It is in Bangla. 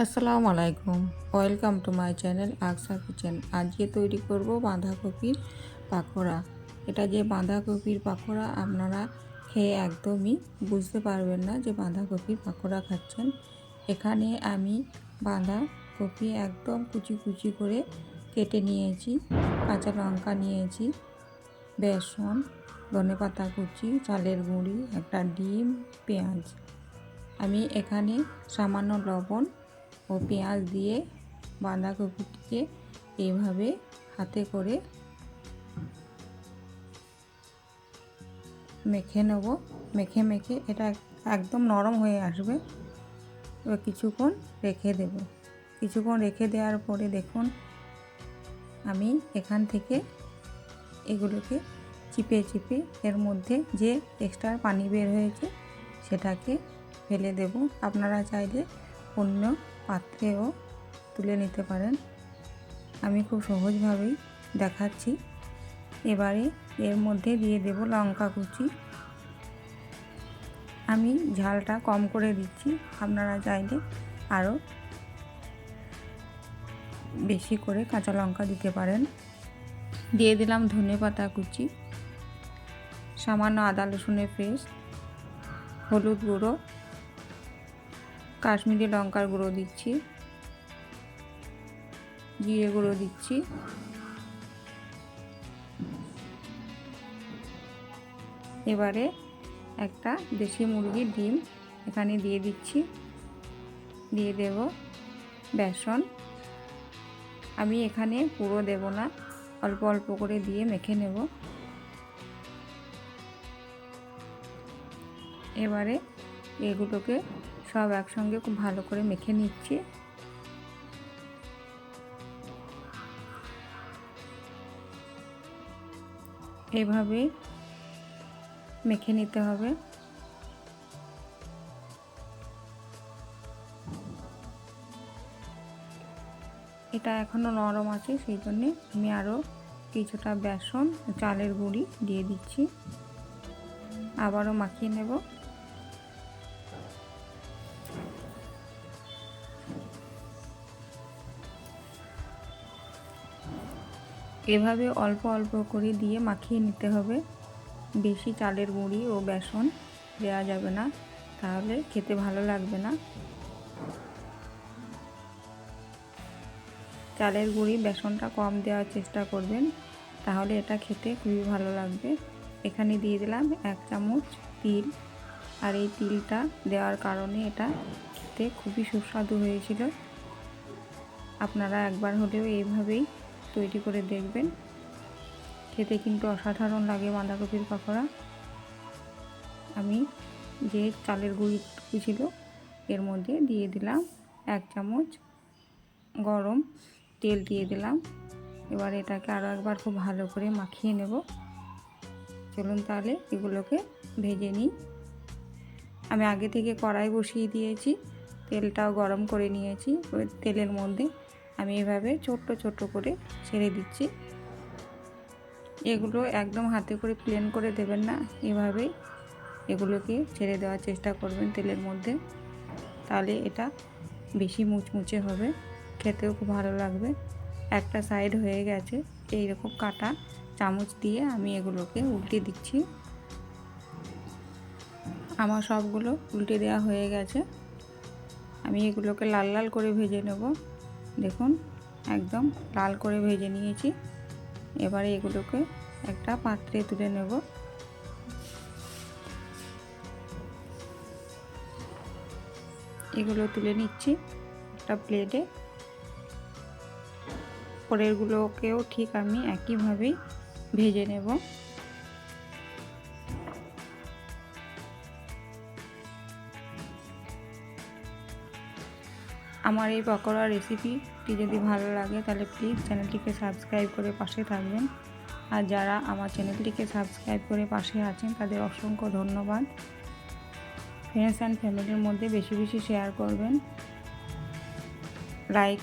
আসসালামু আলাইকুম। Welcome to my channel Aksa kitchen. আজকে তৈরি করব বাঁধাকপির পাকোড়া। এটা যে বাঁধাকপির পাকোড়া আপনারা খেয়ে একদমই বুঝতে পারবেন না যে বাঁধাকপির পাকোড়া খাচ্ছেন। এখানে আমি বাঁধাকপি একদম কুচি কুচি করে কেটে নিয়েছি, কাঁচা লঙ্কা নিয়েছি, বেসন, ধনে পাতা কুচি, চালের গুঁড়ি, একটা ডিম, পেঁয়াজ। আমি এখানে সামান্য লবণ ও পেঁয়াজ দিয়ে বাঁধাকপিটিকে এইভাবে হাতে করে মেখে নেব। মেখে মেখে এটা একদম নরম হয়ে আসবে। এবার কিছুক্ষণ রেখে দেব। কিছুক্ষণ রেখে দেওয়ার পরে দেখুন, আমি এখান থেকে এগুলোকে চিপে চিপে এর মধ্যে যে এক্সট্রা পানি বের হয়েছে সেটাকে ফেলে দেব। আপনারা চাইলে অন্য পাত্রেও তুলে নিতে পারেন। আমি খুব সহজভাবেই দেখাচ্ছি। এবারে এর মধ্যে দিয়ে দেব লঙ্কা কুচি। আমি ঝালটা কম করে দিচ্ছি, আপনারা চাইলে আরও বেশি করে কাঁচা লঙ্কা দিতে পারেন। দিয়ে দিলাম ধনে পাতা কুচি, সামান্য আদা রসুনের পেস্ট, হলুদ গুঁড়ো কাশ্মীরি লঙ্কার গুঁড়ো দিচ্ছি। জিরে গুঁড়ো দিচ্ছি। এবারে একটা দেশি মুরগির ডিম এখানে দিয়ে দিচ্ছি। দিয়ে দেব বেসন। আমি এখানে পুরো দেব না, অল্প অল্প করে দিয়ে মেখে নেব। এবারে এগুলোকে সব একসঙ্গে খুব ভালো করে মেখে নিচ্ছি। এভাবে মেখে নিতে হবে। এটা এখনও নরম আছে, সেই জন্যে আমি আরও কিছুটা বেসন, চালের গুঁড়ি দিয়ে দিচ্ছি। আবারও মাখিয়ে নেব। এভাবে অল্প অল্প করে দিয়ে মাখিয়ে নিতে হবে। বেশি চালের গুঁড়ি ও বেসন দেওয়া যাবে না, তাহলে খেতে ভালো লাগবে না। চালের গুঁড়ি, বেসনটা কম দেওয়ার চেষ্টা করবেন, তাহলে এটা খেতে খুবই ভালো লাগবে। এখানে দিয়ে দিলাম এক চামচ তিল, আর এই তিলটা দেওয়ার কারণে এটা খেতে খুবই সুস্বাদু হয়েছিল। আপনারা একবার হলেও এইভাবেই তৈরি করে দেখবেন। খেতে কিন্তু অসাধারণ লাগে বাঁধাকপির পাকোড়া। আমি যে চালের গুঁড়ি ছিল এর মধ্যে দিয়ে দিলাম এক চামচ গরম তেল দিয়ে দিলাম। এবার এটাকে আরও একবার খুব ভালো করে মাখিয়ে নেব। চলুন তাহলে এগুলোকে ভেজে নিই। আমি আগে থেকে কড়াই বসিয়ে দিয়েছি, তেলটাও গরম করে নিয়েছি। তেলের মধ্যে আমি এভাবে ছোট্ট ছোট্ট করে ছেড়ে দিচ্ছি। এগুলো একদম হাতে করে প্লেন করে দেবেন না। এভাবেই এগুলোকে ছেড়ে দেওয়ার চেষ্টা করবেন তেলের মধ্যে। তাহলে এটা বেশি মুচমুচে হবে। খেতেও খুব ভালো লাগবে। একটা সাইড হয়ে গেছে। এই রকম কাটা চামচ দিয়ে আমি এগুলোকে উল্টে দিচ্ছি। আমার সবগুলো উল্টে দেওয়া হয়ে গেছে। আমি এগুলোকে লাল লাল করে ভেজে নেব। দেখুন, একদম লাল করে ভেজে নিয়েছি। এবারে এগুলোকে একটা পাত্রে তুলে নেব। এগুলো তুলে নিচ্ছি একটা প্লেটে। পরেরগুলোকেও ঠিক আমি একইভাবেই ভেজে নেব। আমার এই পকোড়া রেসিপিটি যদি ভালো লাগে, তাহলে প্লিজ চ্যানেলটিকে সাবস্ক্রাইব করে পাশে থাকবেন। আর যারা আমার চ্যানেলটিকে সাবস্ক্রাইব করে পাশে আছেন, তাদের অসংখ্য ধন্যবাদ। ফ্রেন্ডস অ্যান্ড ফ্যামিলির মধ্যে বেশি বেশি শেয়ার করবেন। লাইক